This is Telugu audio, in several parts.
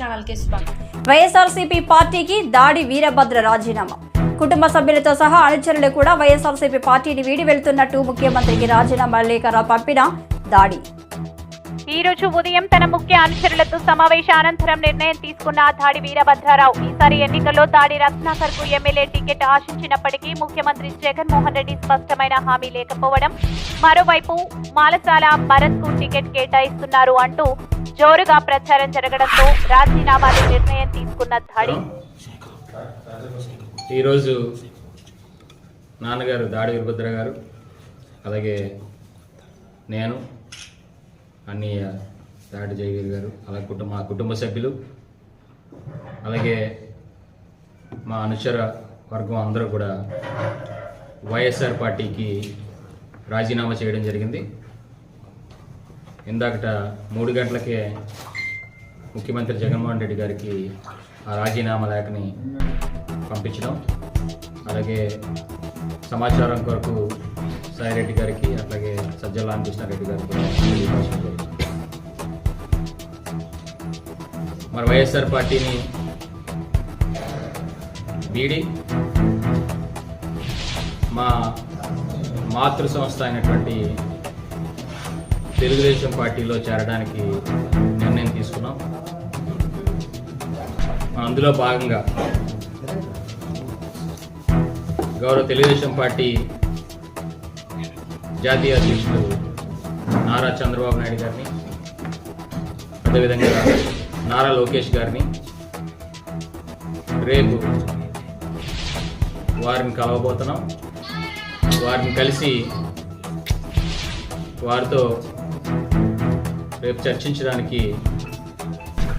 ఛానల్కి స్వాగతం. వైఎస్ఆర్సీపీ పార్టీకి దాడి వీరభద్ర రాజీనామా. కుటుంబ సభ్యులతో సహా అనుచరులు కూడా వైఎస్ఆర్సీపీ పార్టీని వీడి వెళ్తున్నట్టు ముఖ్యమంత్రికి రాజీనామా లేఖ పంపిన దాడి. ఈ రోజు ఉదయం తన ముఖ్య అనుచరులతో సమావేశ అనంతరం నిర్ణయం తీసుకున్న దాడి వీరభద్రారావు. ఈసారి ఎన్నికల్లో దాడి రత్నాకర్కు ఎమ్మెల్యే టికెట్ ఆశించినప్పటికీ ముఖ్యమంత్రి జగన్మోహన్ రెడ్డి స్పష్టమైన హామీ లేకపోవడం మరోవైపు మాలసాల భరత్కు టికెట్ కేటాయిస్తున్నారు అంటూ జోరుగా ప్రచారం జరగడంతో రాజీనామాలు నిర్ణయం తీసుకున్న దాడి ఈరోజు నాన్నగారు దాడి వీరభద్ర గారు అలాగే నేను అన్నయ్య దాడి జయవీర్ గారు అలాగే కుటుంబ మా కుటుంబ సభ్యులు అలాగే మా అనుచర వర్గం అందరూ కూడా వైఎస్ఆర్ పార్టీకి రాజీనామా చేయడం జరిగింది. ఇందాకట మూడు గంటలకే ముఖ్యమంత్రి జగన్మోహన్ రెడ్డి గారికి ఆ రాజీనామా లేఖని పంపించడం అలాగే సమాచారం కొరకు సాయిరెడ్డి గారికి అట్లాగే సజ్జల రామకృష్ణారెడ్డి గారికి మరి వైఎస్ఆర్ పార్టీని వీడి మా మాతృ సంస్థ అయినటువంటి తెలుగుదేశం పార్టీలో చేరడానికి నిర్ణయం తీసుకున్నాం. అందులో భాగంగా గౌరవ తెలుగుదేశం పార్టీ జాతీయ అధ్యక్షుడు నారా చంద్రబాబు నాయుడు గారిని అదేవిధంగా నారా లోకేష్ గారిని రేపు వారిని కలవబోతున్నాం. వారిని కలిసి వారితో రేపు చర్చించడానికి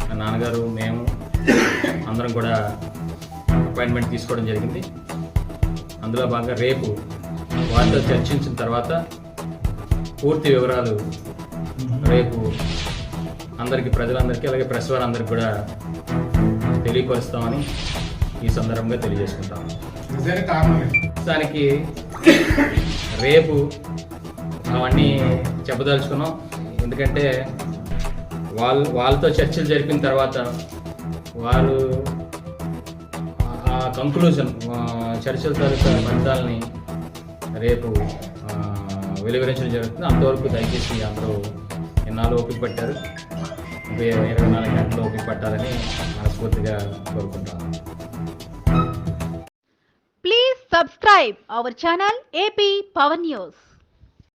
మా నాన్నగారు మేము అందరం కూడా అపాయింట్మెంట్ తీసుకోవడం జరిగింది. అందులో భాగంగా రేపు వారితో చర్చించిన తర్వాత పూర్తి వివరాలు రేపు అందరికీ ప్రజలందరికీ అలాగే ప్రెస్ వారందరికీ కూడా తెలియపరుస్తామని ఈ సందర్భంగా ఏంటి? దానికి రేపు అవన్నీ చెప్పదలుచుకున్నాం ఎందుకంటే వాళ్ళు వాళ్ళతో చర్చలు జరిపిన తర్వాత వారు ఆ కంక్లూజన్ చర్చల తాలూకా ఫలితాలని రేపు వెలువరించడం జరుగుతుంది. అంతవరకు దయచేసి అందరూ ఎన్నాళ్ళు ఓపిక పట్టారు? ఇరవై నాలుగు గంటలు ఓపిక పట్టాలని మనస్ఫూర్తిగా కోరుకుంటాను please subscribe our channel AP power news